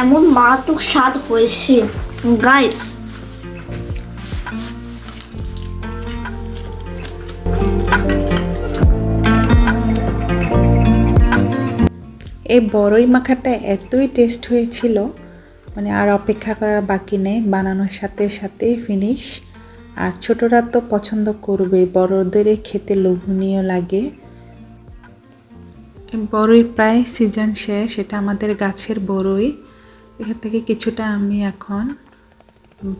এমন মারাত্মক স্বাদ হয়েছে। গাইস এই বড়ই মাখাটা এতই টেস্ট হয়েছিল মানে আর অপেক্ষা করার বাকি নেই, বানানোর সাথে সাথে ফিনিশ আর ছোটরা তো পছন্দ করবে, বড়দের খেতে লোভনীয় লাগে। বড়ই প্রায় সিজন শেষ, এটা আমাদের গাছের বড়ই এখান থেকে কিছুটা আমি এখন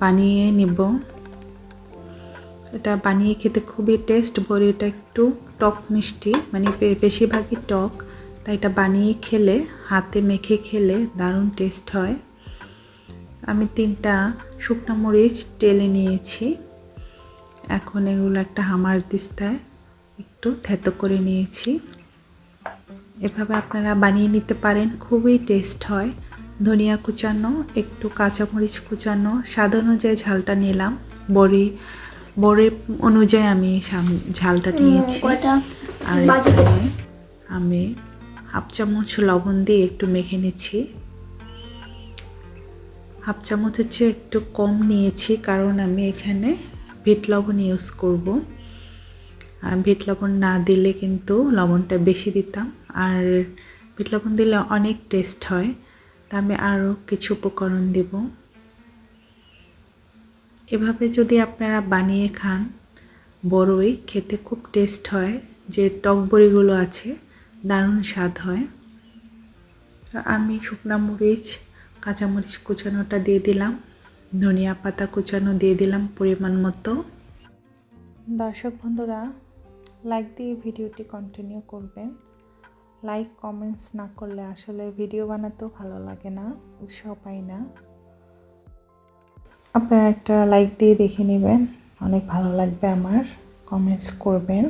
বানিয়ে নিব। এটা বানিয়ে খেতে খুবই টেস্ট বড়িটা একটু টক মিষ্টি মানে বেশিরভাগই টক। তাই এটা বানিয়ে খেলে, হাতে মেখে খেলে দারুণ টেস্ট হয়। আমি তিনটা শুকনো মরিচ টেলে নিয়েছি। এখন এগুলো একটা হামার দিস্তায় একটু থেতো করে নিয়েছি। এভাবে আপনারা বানিয়ে নিতে পারেন, খুবই টেস্ট হয়। ধনিয়া কুচানো একটু কাঁচামরিচ কুচানো স্বাদ অনুযায়ী ঝালটা নিলাম। বড়ি বড়ির অনুযায়ী আমি ঝালটা নিয়েছি। আর এখানে আমি হাফ চামচ লবণ দিয়ে একটু মেখে নিচ্ছি। হাফ চামচের চেয়ে একটু কম নিয়েছি কারণ আমি এখানে বিট লবণ ইউজ করব। আর বিট লবণ না দিলে কিন্তু লবণটা বেশি দিতাম। আর বিট লবণ দিলে অনেক টেস্ট হয়। তা আমি আরও কিছু উপকরণ দেব। এভাবে যদি আপনারা বানিয়ে খান, বড়ই খেতে খুব টেস্ট হয়, যে টক বড়িগুলো আছে, দারুণ স্বাদ হয়। আমি শুকনা মরিচ, কাঁচামরিচ কুচানোটা দিয়ে দিলাম, ধনিয়া পাতা কুচানো দিয়ে দিলাম পরিমাণ মতো। দর্শক বন্ধুরা লাইক দিয়ে ভিডিওটি কন্টিনিউ করবেন। লাইক কমেন্টস না করলে আসলে ভিডিও বানাতেও ভালো লাগে না, উৎসাহ পাই না। আপনারা একটা লাইক দিয়ে দেখে নেবেন, অনেক ভালো লাগবে আমার কমেন্টস করবেন।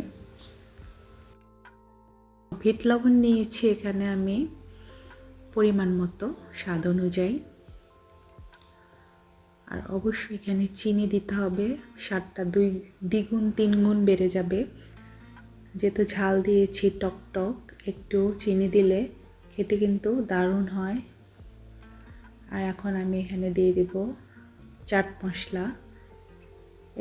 ভিট লবণ নিয়েছি এখানে আমি, পরিমাণ মতো, স্বাদ অনুযায়ী। আর অবশ্যই এখানে চিনি দিতে হবে, স্বাদটা দুই দ্বিগুণ তিন গুণ বেড়ে যাবে। যেহেতু ঝাল দিয়েছি টক টক, একটু চিনি দিলে খেতে কিন্তু দারুণ হয়। আর এখন আমি এখানে দিয়ে দেব চাট মশলা।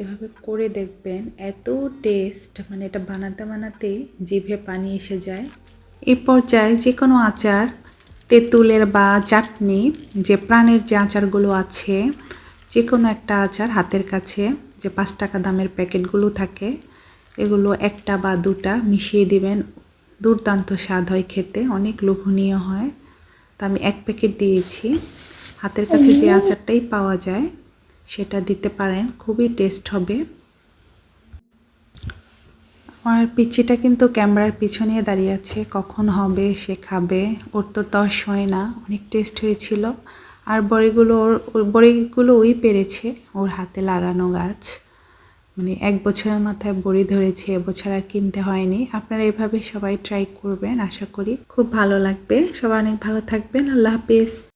এভাবে করে দেখবেন এত টেস্ট মানে এটা বানাতে বানাতে জিভে পানি এসে যায়। এই পর্যায়ে যে কোনো আচার, তেঁতুলের বা চাটনি, যে প্রাণের যে আচারগুলো আছে যে কোনো একটা আচার হাতের কাছে, যে পাঁচ টাকা দামের প্যাকেটগুলো থাকে এগুলো একটা বা দুটা মিশিয়ে দিবেন। দুর্দান্ত স্বাদ হয় খেতে অনেক লোভনীয় হয়। তা আমি এক প্যাকেট দিয়েছি। হাতের কাছে যে আচারটাই পাওয়া যায় সেটা দিতে পারেন খুবই টেস্ট হবে। আমার পিচিটা কিন্তু ক্যামেরার পিছনে দাঁড়িয়ে আছে কখন হবে সে খাবে। ওর তো তস হয় না অনেক টেস্ট হয়েছিল। আর বড়িগুলো ওর ওর বড়িগুলো ওই পেরেছে ওর হাতে লাগানো গাছ। মানে এক বছরের মাথায় বড়ি ধরেছে এবছর আর কিনতে হয়নি। আপনারা এভাবে সবাই ট্রাই করবেন, আশা করি। খুব ভালো লাগবে। সবাই অনেক ভালো থাকবেন। আল্লাহ হাফিজ।